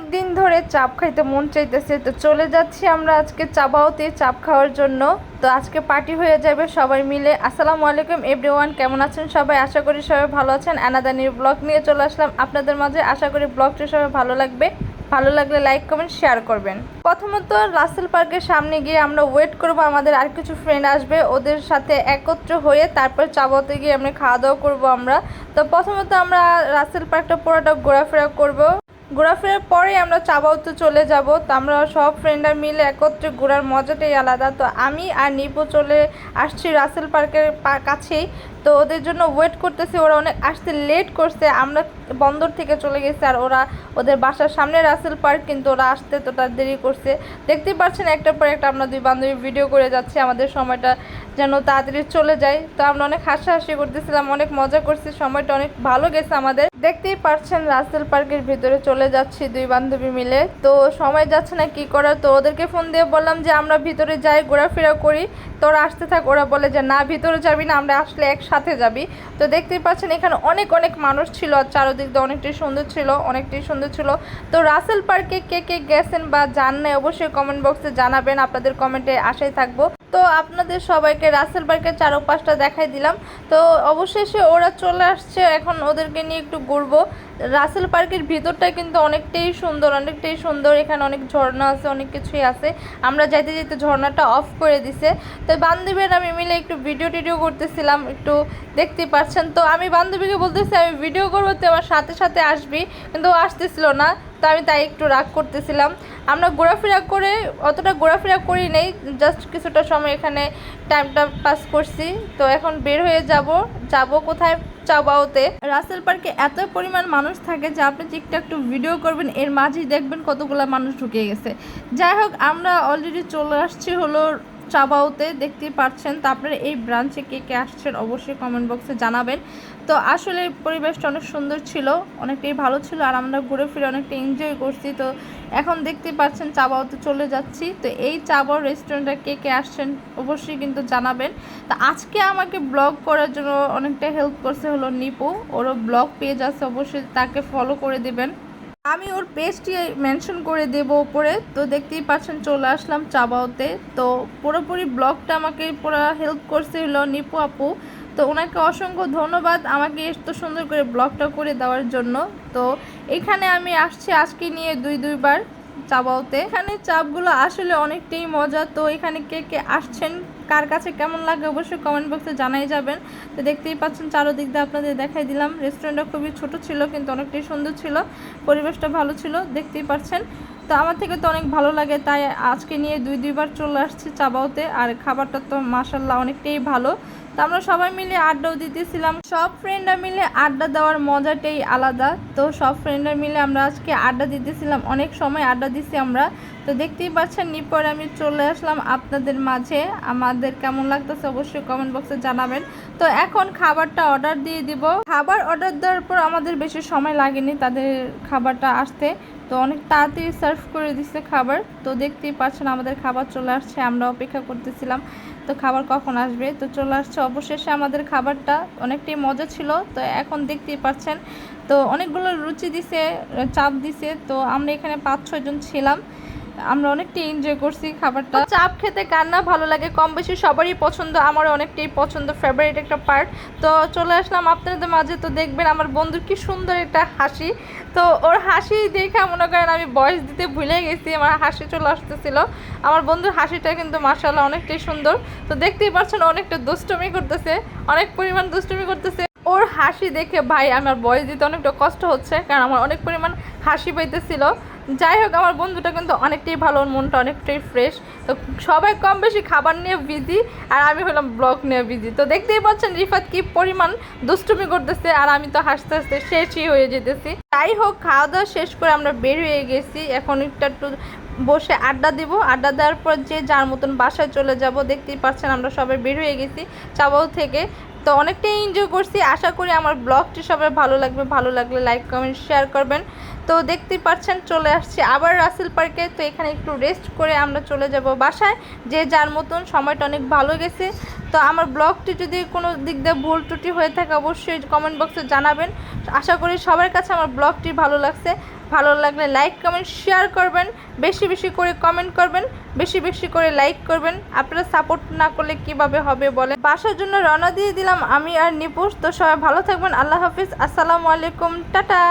অনেক দিন ধরে চাপ খাইতে মন চাইতেছে, তো চলে যাচ্ছি আমরা আজকে চাবাওতে চাপ খাওয়ার জন্য। তো আজকে পার্টি হয়ে যাবে সবাই মিলে। আসসালামু আলাইকুম এভরিওয়ান, কেমন আছেন সবাই? আশা করি সবাই ভালো আছেন। অ্যানাদানির ব্লগ নিয়ে চলে আসলাম আপনাদের মাঝে। আশা করি ব্লগটি সবাই ভালো লাগবে। ভালো লাগলে লাইক কমেন্ট শেয়ার করবেন। প্রথমত রাসেল পার্কের সামনে গিয়ে আমরা ওয়েট করব। আমাদের আর কিছু ফ্রেন্ড আসবে, ওদের সাথে একত্র হয়ে তারপর চাবাতে গিয়ে আমরা খাওয়া দাওয়া করব আমরা। তো প্রথমত আমরা রাসেল পার্কটা পুরোটা ঘোরাফেরা করব। ঘোরাফেরার পরে আমরা চাবাউতে চলে যাব। তো আমরা সব ফ্রেন্ডরা মিলে একত্রে ঘোরার মজাটাই আলাদা। তো আমি আর নিপু চলে আসছি রাসেল পার্কের কাছেই। তো ওদের জন্য ওয়েট করতেছি, ওরা অনেক আসতে লেট করছে, আমরা বন্দর থেকে চলে গেছি আর ওরা ওদের বাসার সামনে রাসেল পার্ক, কিন্তু ওরা আসতে তো তার দেরি করছে। দেখতেই পাচ্ছেন একটার পর একটা আমরা দুই বান্ধবী ভিডিও করে যাচ্ছি, আমাদের সময়টা যেন তাড়াতাড়ি চলে যায়। তো আমরা অনেক হাসাহাসি করতেছিলাম, অনেক মজা করছি, সময়টা অনেক ভালো গেছে আমাদের। দেখতেই পাচ্ছেন রাসেল পার্কের ভিতরে চলে যাচ্ছি দুই বান্ধবী মিলে। তো সময় যাচ্ছে না কি করার, তো ওদেরকে ফোন দিয়ে বললাম যে, আমরা ভিতরে যাই, ঘোরাফেরা করি। তো ওরা আসতে থাক। ওরা বলে যে, না, ভিতরে যাবি না, আমরা আসলে একসাথে যাবি। তো দেখতেই পাচ্ছেন, এখানে অনেক অনেক মানুষ ছিল আর চারদিক দিয়ে অনেকটাই সুন্দর ছিল, অনেকটাই সুন্দর ছিল। তো রাসেল পার্কে কে কে গেছেন বা জান নাই অবশ্যই কমেন্ট বক্সে জানাবেন, আপনাদের কমেন্টে আশায় থাকব। তো আপনাদের সবাইকে রাসেল পার্কের চারপাশটা দেখাই দিলাম। তো অবশেষে ওরা চলে আসছে, এখন ওদেরকে নিয়ে একটু ঘুরবো। রাসেল পার্কের ভিতরটা কিন্তু অনেকটাই সুন্দর অনেকটাই সুন্দর। এখানে অনেক ঝর্ণা আছে, অনেক কিছুই আছে। আমরা যাইতে যেতে ঝর্ণাটা অফ করে দিছে। তো বান্ধবীর আমি মিলে একটু ভিডিও টিডিও করতেছিলাম, একটু দেখতে পাচ্ছেন তো আমি বান্ধবীকে বলতেছি, আমি ভিডিও করব তো আমার সাথে সাথে আসবি। কিন্তু আসতেছিল না। তো আমি তাই একটু রাগ করতেছিলাম। আমরা ঘোরাফেরা করে অতটা ঘোরাফেরা করি নেই জাস্ট কিছুটা সময় এখানে টাইমটা পাস করছি। তো এখন বের হয়ে যাব যাব কোথায়? চাবাওতে। রাসেল পার্কে এত পরিমাণ মানুষ থাকে যে আপনি একটু একটু ভিডিও করবেন, এর মাঝেই দেখবেন কতগুলো মানুষ ঢুকে গেছে। যাই হোক, আমরা অলরেডি চলে আসছি হলো চাবাওতে দেখতে পাচ্ছেন। তো আপনারা এই ব্রাঞ্চে কে কে আসছেন অবশ্যই কমেন্ট বক্সে জানাবেন। তো আসলে পরিবেশটা অনেক সুন্দর ছিল, অনেকটাই ভালো ছিল আর আমরা ঘুরে ফিরে অনেকটা এনজয় করছি। তো এখন দেখতেই পাচ্ছেন চাবাওতে চলে যাচ্ছি। তো এই চাবাও রেস্টুরেন্টে কে কে আসছেন অবশ্যই কিন্তু জানাবেন। তো আজকে আমাকে ব্লগ করার জন্য অনেকটা হেল্প করছে হলো নিপু। ওরও ব্লগ পেজ আছে, অবশ্যই তাকে ফলো করে দিবেন। আমি ওর পেজটি মেনশন করে দেব ওপরে। তো দেখতেই পাচ্ছেন চলে আসলাম চাবাওতে। তো পুরোপুরি ব্লগটা আমাকে পুরো হেল্প করছে হলো নিপু আপু। তো ওনাকে অসংখ্য ধন্যবাদ আমাকে এত সুন্দর করে ব্লগটা করে দেওয়ার জন্য। তো এখানে আমি আসছি আজকে নিয়ে দুই, দুইবার চাবাওতে। এখানে চাপগুলো আসলে অনেকটাই মজা। তো এখানে কে কে আসছেন কার কাছে কেমন লাগে অবশ্যই কমেন্ট বক্সে জানাই যাবেন। তো দেখতেই পাচ্ছেন চারোদিক দিয়ে আপনাদের দেখাই দিলাম। রেস্টুরেন্টটা খুবই ছোট ছিল, কিন্তু অনেকটাই সুন্দর ছিল। পরিবেশটা ভালো ছিল, দেখতেই পাচ্ছেন। তো আমার থেকে তো অনেক ভালো লাগে, তাই আজকে নিয়ে দুই, দুইবার চলে আসছি চাবাওতে। আর খাবারটা তো মাসাল্লাহ অনেকটাই ভালো। তো আমরা সবাই মিলে আড্ডাও দিতেছিলাম। সব ফ্রেন্ডরা মিলে আড্ডা দেওয়ার মজাটাই আলাদা। তো সব ফ্রেন্ডরা মিলে আমরা আজকে আড্ডা দিতেছিলাম, অনেক সময় আড্ডা দিছি আমরা। তো দেখতেই পাচ্ছেন, নিপর আমি চলে আসলাম আপনাদের মাঝে। আমাদের কেমন লাগতেছে অবশ্যই কমেন্ট বক্সে জানাবেন। তো এখন খাবারটা অর্ডার দিয়ে দিব। খাবার অর্ডার দেওয়ার পর আমাদের বেশি সময় লাগেনি তাদের খাবারটা আসতে। তো অনেক তাড়াতাড়ি সার্ভ করে দিছে খাবার। তো দেখতেই পাচ্ছেন আমাদের খাবার চলে আসছে, আমরা অপেক্ষা করতেছিলাম। তো খাবার কখন আসবে? তো চলে আসছে অবশেষে আমাদের খাবারটা অনেকটাই মজা ছিল। তো এখন দেখতেই পাচ্ছেন, তো অনেকগুলো রুচি দিছে, চাপ দিছে। তো আমরা এখানে পাঁচ ছয়জন ছিলাম। আমরা অনেকটাই এনজয় করছি খাবারটা। চাপ খেতে কার না ভালো লাগে? কম বেশি সবারই পছন্দ আমার অনেকটাই পছন্দ ফেভারিট একটা পার্ট তো চলে আসলাম আপনাদের মাঝে, তো দেখবেন আমার বন্ধুর কি সুন্দর একটা হাসি। তো ওর হাসি দেখে মনে করেন আমি বয়স দিতে ভুলে গেছি, আমার হাসি চলে আসতেছিল। আমার বন্ধুর হাসিটা কিন্তু মার্শাল্লাহ অনেকটাই সুন্দর। তো দেখতেই পাচ্ছেন অনেকটা দুষ্টমি করতেছে, অনেক পরিমাণ দুষ্টমি করতেছে। ওর হাসি দেখে ভাই আমার বয়স দিতে অনেকটা কষ্ট হচ্ছে, কারণ আমার অনেক পরিমাণ হাসি পাইতেছিল। যাই হোক, আমার বন্ধুটা কিন্তু অনেকটাই ভালো, ওর মনটা অনেকটাই ফ্রেশ তো সবাই কম বেশি খাবার নিয়ে বিজি আর আমি হলাম ব্লগ নিয়ে বিজি তো দেখতেই পাচ্ছেন রিফাত কি পরিমাণ দুষ্টুমি করতেছে, আর আমি তো হাসতে হাসতে শেষই হয়ে যেতেছি। যাই হোক, খাওয়া দাওয়া শেষ করে আমরা বের হয়ে গেছি। এখন একটু একটু বসে আড্ডা দিব। আড্ডা দেওয়ার পর যে যার মতন বাসায় চলে যাব, দেখতেই পাচ্ছেন আমরা সবাই বের হয়ে গেছি চাবাও থেকে। তো অনেকটাই এনজয় করছি। আশা করি আমার ব্লগটি সবাই ভালো লাগবে। ভালো লাগলে লাইক কমেন্ট শেয়ার করবেন। তো দেখতেই পাচ্ছেন চলে আসছি আবার রাসেল পার্কে। তো এখানে একটু রেস্ট করে আমরা চলে যাব বাসায়, যে যার মতন সময়টা অনেক ভালো গেছে। তো আমার ব্লগটি যদি কোনো দিক দিয়ে ভুল ত্রুটি হয়ে থাকে, অবশ্যই কমেন্ট বক্সে জানাবেন। আশা করি সবার কাছে আমার ব্লগটি ভালো লাগছে। ভালো লাগলে লাইক কমেন্ট শেয়ার করবেন। বেশি বেশি করে কমেন্ট করবেন। বেশি বেশি করে লাইক করবেন। আপনারা সাপোর্ট না করলে কীভাবে হবে বলে বাসার জন্য রওনা দিয়ে দিলাম আমি আর নিপুষ তো সবাই ভালো থাকবেন। আল্লাহ হাফিজ। আসসালামু আলাইকুম। টাটা।